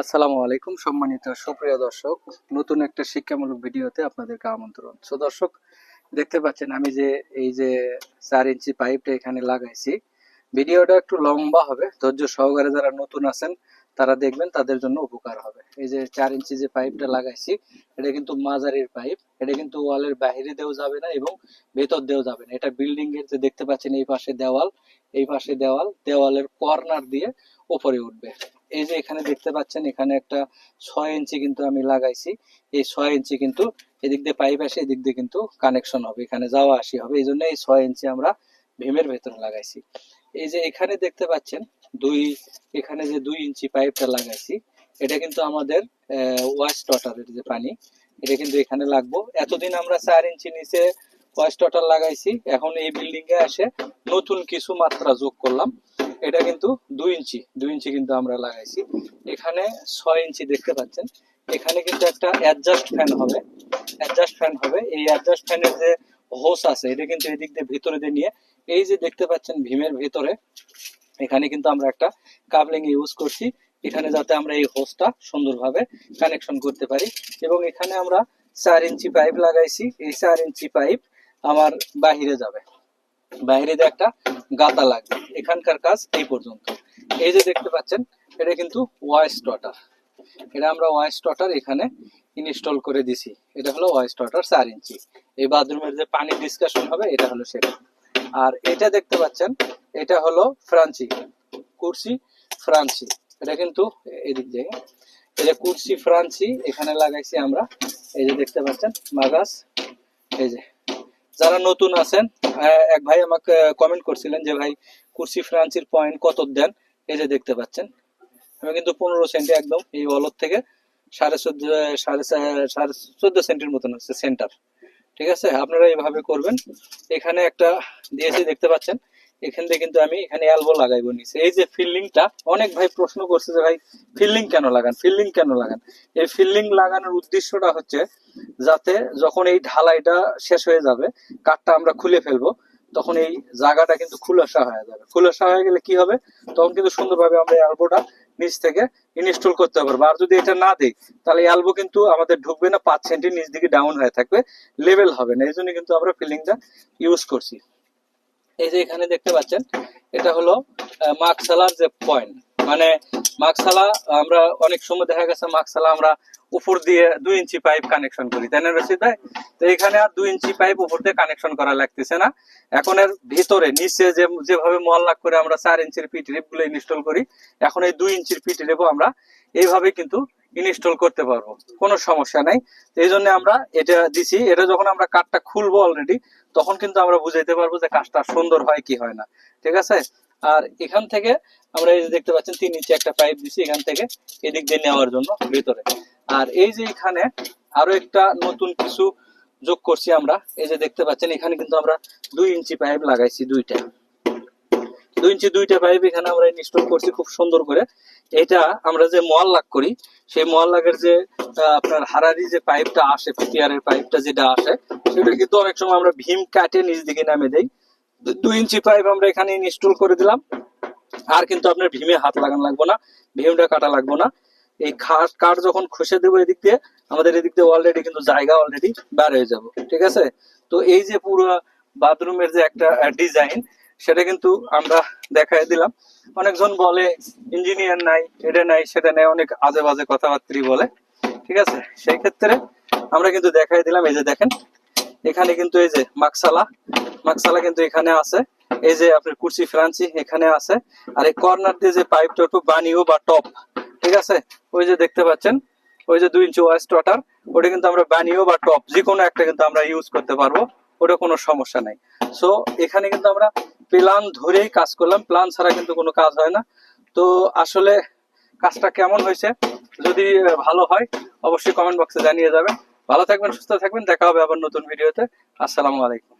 আসসালামু আলাইকুম, সম্মানিত সুপ্রিয় দর্শক। নতুন একটা শিক্ষামূলক ভিডিওতে আপনাদেরকে আমন্ত্রণ। সো দর্শক, দেখতে পাচ্ছেন আমি যে, এই যে চার ইঞ্চি পাইপটা এখানে লাগাইছি। ভিডিওটা একটু লম্বা হবে। ধৈর্য সহকারে যারা নতুন আছেন, তারা দেখবেন তাদের জন্য উপকার হবে। এই যে চার ইঞ্চি যে পাইপটা লাগাইছি, এটা কিন্তু মাঝারির পাইপ এটা কিন্তু ওয়ালের বাইরে দেওয়া যাবে না এবং ভেতর দেওয়া যাবে না। এটা বিল্ডিং এর যে দেখতে পাচ্ছেন এই পাশে দেওয়াল, এই পাশে দেওয়াল, দেওয়ালের কর্নার দিয়ে উপরে উঠবে। এই যে এখানে দেখতে পাচ্ছেন, এখানে একটা ছয় ইঞ্চি কিন্তু আমি লাগাইছি। এই ছয় ইঞ্চি কিন্তু এদিক দিয়ে পাইপ আসে, এদিক দিয়ে কিন্তু কানেকশন হবে। এখানে যাওয়া আসি হবে, এই জন্য এই ছয় ইঞ্চি আমরা ভীমের ভেতরে লাগাইছি। এই যে এখানে দেখতে পাচ্ছেন, দুই, এখানে যে দুই ইঞ্চি পাইপটা লাগাইছি, এটা কিন্তু আমাদের ওয়াশ টটারের যে পানি, এটা কিন্তু এখানে লাগবো। এতদিন আমরা চার ইঞ্চি নিচে ওয়াশ টটার লাগাইছি, এখন এই বিল্ডিং এ এসে নতুন কিছু মাত্রা যোগ করলাম। এটা কিন্তু দুই ইঞ্চি দুই ইঞ্চি কিন্তু আমরা লাগাইছি। এখানে ছয় ইঞ্চি দেখতে পাচ্ছেন। এখানে কিন্তু একটা অ্যাডজাস্ট ফ্যান হবে। অ্যাডজাস্ট ফ্যান হবে। এই অ্যাডজাস্ট ফ্যানের যে হোস আছে, এটা কিন্তু এদিক দিয়ে ভিতরে দিয়ে নিয়ে, এই যে দেখতে পাচ্ছেন ভীমের ভিতরে, এখানে কিন্তু আমরা একটা কাবলিং ইউজ করছি। এখানে যাতে আমরা এই হোসটা সুন্দরভাবে কানেকশন করতে পারি। এবং এখানে আমরা চার ইঞ্চি পাইপ লাগাইছি। এই চার ইঞ্চি পাইপ আমার বাহিরে যাবে। বাইরে দিয়ে একটা গাতা লাগবে। এখানকার কাজ এই পর্যন্ত। এই যে দেখতে পাচ্ছেন, এটা কিন্তু ওয়াইস টটার। এটা আমরা ওয়াইস টটার এখানে ইনস্টল করে দিছি। এটা হলো ওয়াইস টটার চার ইঞ্চি। এই বাথরুমের যে পানি ডিসকাশন হবে, এটা হলো সেটা। আর এটা দেখতে পাচ্ছেন, এটা হলো ফ্রান্সি কুরসি ফ্রান্সি এটা কিন্তু এদিক দিয়ে। এটা কুর্সি ফ্রান্সি এখানে লাগাইছি আমরা। এই যে দেখতে পাচ্ছেন, মাগাস। এই যে। যারা নতুন আছেন এক ভাই আমাকে কমেন্ট করছিলেন যে, ভাই, কুর্সি ফ্রান্সির পয়েন্ট কত দেন? এই যে দেখতে পাচ্ছেন। আমি কিন্তু পনেরো সেন্টে একদম এই অলর থেকে সাড়ে চোদ্দ, সাড়ে সাড়ে চোদ্দ সেন্টের মতন হচ্ছে সেন্টার ঠিক আছে? আপনারা এইভাবে করবেন। এখানে একটা দিয়েছি, দেখতে পাচ্ছেন? এখান থেকে কিন্তু আমি এখানে অ্যালবো লাগাইবো নিচে। এই যে ফিল্ডিংটা অনেক ভাই প্রশ্ন করছে যে ভাই ফিল্ডিং কেন লাগান? ফিল্ডিং কেন লাগান? এই ফিল্ডিং লাগানোর উদ্দেশ্যটা হচ্ছে যাতে যখন এই ঢালাইটা শেষ হয়ে যাবে, কাঠটা আমরা খুলে ফেলব, তখন এই জায়গাটা কিন্তু খুলাসা হয়ে যাবে। খুলাসা হয়ে গেলে কি হবে? তখন কিন্তু সুন্দরভাবে আমরা অ্যালবোটা নিচ থেকে ইনস্টল করতে পারব। আর যদি এটা না দিই, তাহলে অ্যালবো কিন্তু আমাদের ঢুকবে না পাঁচ সেন্টি নিচ দিকে ডাউন হয়ে থাকবে লেভেল হবে না। এই জন্য কিন্তু আমরা ফিলিংটা ইউজ করছি। এই যে এখানে দেখতে পাচ্ছেন, এটা হলো মাকসালার যে পয়েন্ট মানে মাকসালা, আমরা অনেক সময় দেখা গেছে মাকসালা আমরা উপর দিয়ে দুই ইঞ্চি পাইপ কানেকশন করি, তাই না রশিদ ভাই? তো এখানে আর দুই ইঞ্চি পাইপ উপর দিয়ে কানেকশন করা লাগতেছে না। এখন এর ভিতরে, নিচে যে, যেভাবে মল্লাক করে আমরা চার ইঞ্চির পিট রিপগুলো ইনস্টল করি, এখন এই দুই ইঞ্চির পিট রিপও আমরা এইভাবে কিন্তু ইনস্টল করতে পারব। কোনো সমস্যা নাই। এই জন্য আমরা এটা দিছি। এটা যখন আমরা কাঠটা খুলবো অলরেডি তখন কিন্তু আমরা বুঝাইতে পারব যে কাজটা সুন্দর হয় কি হয় না। ঠিক আছে? আর এখান থেকে আমরা এই যে দেখতে পাচ্ছেন, তিন ইঞ্চি একটা পাইপ দিছি এখান থেকে, এদিক দিয়ে নেওয়ার জন্য, ভিতরে। আর এই যে এখানে আরও একটা নতুন কিছু যোগ করছি আমরা। এই যে দেখতে পাচ্ছেন, এখানে কিন্তু আমরা দুই ইঞ্চি পাইপ লাগাইছি দুইটা। দুই ইঞ্চি দুইটা পাইপ এখানে আমরা ইনস্টল করছি খুব সুন্দর করে। এটা আমরা যে করি, সেই যে আপনার হারারি যে পাইপটা আসে পিটিআর পাইপটা যেটা আসে, সেটা কিন্তু অনেক সময় আমরা ভীম কাটে দিকে নামে দেই। দুই ইঞ্চি পাইপ আমরা এখানে ইনস্টল করে দিলাম। আর কিন্তু আপনার ভীমে হাত লাগানো লাগবে না, ভীমটা কাটা লাগবে না। এই খাট কাঠ যখন খসে দেবো এদিক দিয়ে, আমাদের এদিক দিয়ে অলরেডি কিন্তু জায়গা অলরেডি বার হয়ে যাব, ঠিক আছে? তো এই যে পুরো বাথরুমের যে একটা ডিজাইন সেটা কিন্তু আমরা দেখাই দিলাম। অনেকজন বলে, ইঞ্জিনিয়ার নাই, এটা নাই, সেটা নাই। অনেক আজে বাজে কথাবার্তা বলে। ঠিক আছে? সেই ক্ষেত্রে আমরা কিন্তু দেখাই দিলাম, এই যে দেখেন, এখানে কিন্তু এই যে মাকসালা মাকসালা কিন্তু এখানে আছে। এই যে আপনার কুর্সি ফ্রান্সি এখানে আছে। আর এই কর্নার দিয়ে যে পাইপটা একটু বানিও বা টপ, ঠিক আছে? ওই যে দেখতে পাচ্ছেন, ওই যে দুই ইঞ্চি ওয়াইস ওয়াটার ওটা কিন্তু আমরা বানিও বা টপ যে কোনো একটা কিন্তু আমরা ইউজ করতে পারব, ওটা কোনো সমস্যা নাই। সো এখানে কিন্তু আমরা প্ল্যান ধরেই কাজ করলাম। প্ল্যান ছাড়া কিন্তু কোনো কাজ হয় না। তো আসলে কাজটা কেমন হয়েছে, যদি ভালো হয়, অবশ্যই কমেন্ট বক্সে জানিয়ে যাবেন। ভালো থাকবেন, সুস্থ থাকবেন। দেখা হবে আবার নতুন ভিডিওতে আসসালামু আলাইকুম।